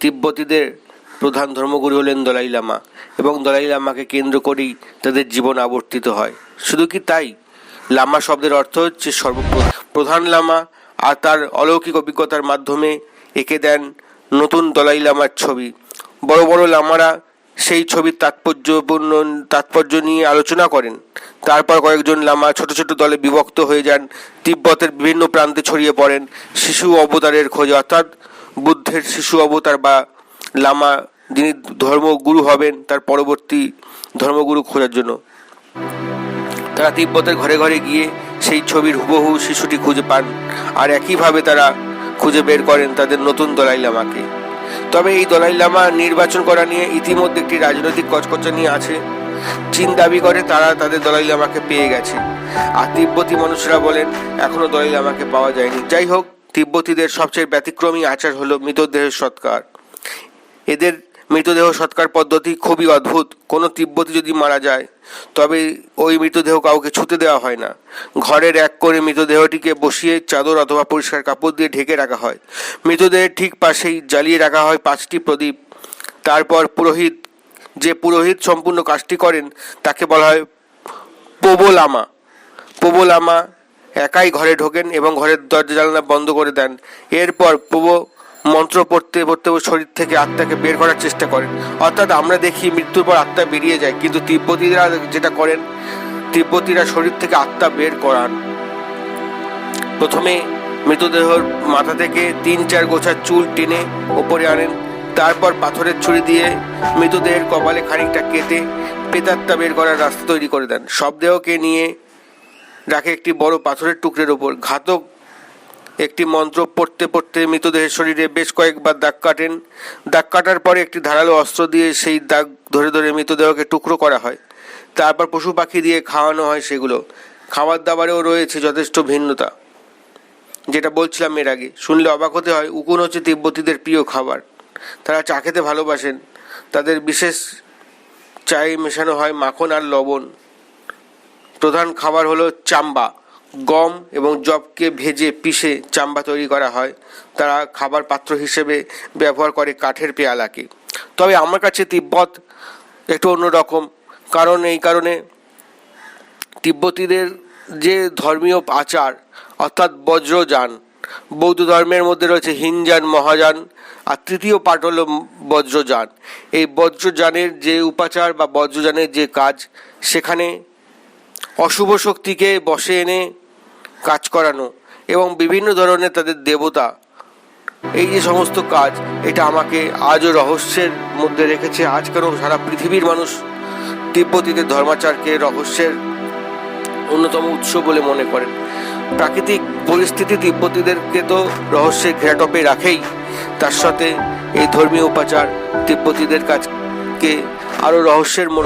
তিব্বতীদের প্রধান ধর্মগুরু হলেন দলাই লামা এবং দলাই লামাকে কেন্দ্র করেই তাদের জীবন আবর্তিত হয়। শুধু কি তাই? লামা শব্দের অর্থ হচ্ছে সর্বপ্রধান প্রধান লামা আর তার অলৌকিক অভিজ্ঞতার মাধ্যমে এঁকে দেন নতুন দলাই লামার ছবি। বড় বড় লামারা সেই ছবির তাৎপর্যপূর্ণ, তাৎপর্য নিয়ে আলোচনা করেন। তারপর কয়েকজন লামা ছোট ছোট দলে বিভক্ত হয়ে যান। তিব্বতের বিভিন্ন প্রান্তে ছড়িয়ে পড়েন। শিশু অবতারের খোঁজে। অর্থাৎ বুদ্ধের শিশু অবতার বা লামা যিনি ধর্মগুরু হবেন, তার পরবর্তী ধর্মগুরু খোঁজার জন্য। তারা তিব্বতের ঘরে ঘরে গিয়ে সেই ছবির হুবহু শিশুটি খুঁজে পান আর একইভাবে তারা খুঁজে বের করেন তাদের নতুন দলাই লামাকে। তবে এই দলাই লামা নির্বাচন করা নিয়ে ইতিমধ্যে একটি রাজনৈতিক কচকচা নিয়ে আছে। চীন দাবি করে তারা তাদের দলাই লামাকে পেয়ে গেছে। আর তিব্বতী মানুষরা বলেন, এখনও দলাই লামাকে পাওয়া যায়নি। যাই হোক তিব্বতীদের সবচেয়ে ব্যতিক্রমী আচার হলো মৃতদেহের সৎকার। এদের মৃতদেহ সৎকার পদ্ধতি খুবই অদ্ভুত। কোনো তিব্বতী যদি মারা যায়, তবে ওই মৃতদেহ কাউকে ছুতে দেওয়া হয় না। ঘরের এক করে মৃতদেহটিকে বসিয়ে চাদর অথবা পরিষ্কার কাপড় দিয়ে ঢেকে রাখা হয়। মৃতদেহের ঠিক পাশেই জ্বালিয়ে রাখা হয় পাঁচটি প্রদীপ। তারপর পুরোহিত, যে পুরোহিত সম্পূর্ণ কাজটি করেন, তাকে বলা হয় পোবোলামা পোবোলামা একাই ঘরে ঢোকেন এবং ঘরের দরজা জানলা বন্ধ করে দেন। এরপর পোবো মন্ত্র পড়তে পড়তে শরীর থেকে আত্মাকে বের করার চেষ্টা করেন। অর্থাৎ আমরা দেখি মৃত্যুর পর আত্মা বেরিয়ে যায়, কিন্তু তিব্বতীরা যেটা করেন, তিব্বতীরা শরীর থেকে আত্মা বের করান। প্রথমে মৃতদেহর মাথা থেকে তিন চার গোছা চুল টেনে ওপরে আনেন, তারপর পাথরের ছুরি দিয়ে মৃতদেহের কপালে খানিকটা কেটে পেতাত্তা বের করার রাস্তা তৈরি করে দেন। সব দেহকে নিয়ে রাখে একটি বড় পাথরের টুকরের ওপর ঘাতক একটি মন্ত্র পড়তে পড়তে মৃতদেহের শরীরে বেশ কয়েকবার দাগ কাটেন। দাগ কাটার পরে একটি ধারালো অস্ত্র দিয়ে সেই দাগ ধরে ধরে মৃতদেহকে টুকরো করা হয়। তারপর পশু পাখি দিয়ে খাওয়ানো হয় সেগুলো। খাবার দাবারেও রয়েছে যথেষ্ট ভিন্নতা। যেটা বলছিলাম এর আগে। শুনলে অবাক হতে হয়, উকুন হচ্ছে তিব্বতীদের প্রিয় খাবার। তারা চা খেতে ভালোবাসেন। তাদের বিশেষ চায়ে মেশানো হয় মাখন আর লবণ। প্রধান খাবার হলো চাম্বা। গম এবং জবকে ভেজে পিষে চাম্বা তৈরি করা হয়। তারা খাবার পাত্র হিসেবে ব্যবহার করে কাঠের পেয়ালাকে। তবে আমার কাছে তিব্বত একটু অন্যরকম কারণ এই কারণে তিব্বতীদের যে ধর্মীয় আচার, অর্থাৎ বজ্রযান, বৌদ্ধ ধর্মের মধ্যে রয়েছে হিনযান মহাযান, আর তৃতীয় পাঠ হলো বজ্রযান। এই বজ্রযানের যে উপাচার বা বজ্রযানের যে কাজ, সেখানে অশুভ শক্তিকে বসে এনে কাজ করানো এবং বিভিন্ন ধরনের তাদের দেবতা। এই যে সমস্ত কাজ, এটা আমাকে আজও রহস্যের মধ্যে রেখেছে। আজ কেন সারা পৃথিবীর মানুষ তিব্বতীদের ধর্মাচারকে রহস্যের অন্যতম উৎস বলে মনে করেন। প্রাকৃতিক পরিস্থিতি তিব্বতীদেরকে তো রহস্যের ঘেরাটপে রাখেই। তার সাথে এই ধর্মীয় উপাচার তিব্বতীদের কাজকে আরও রহস্যের মোড়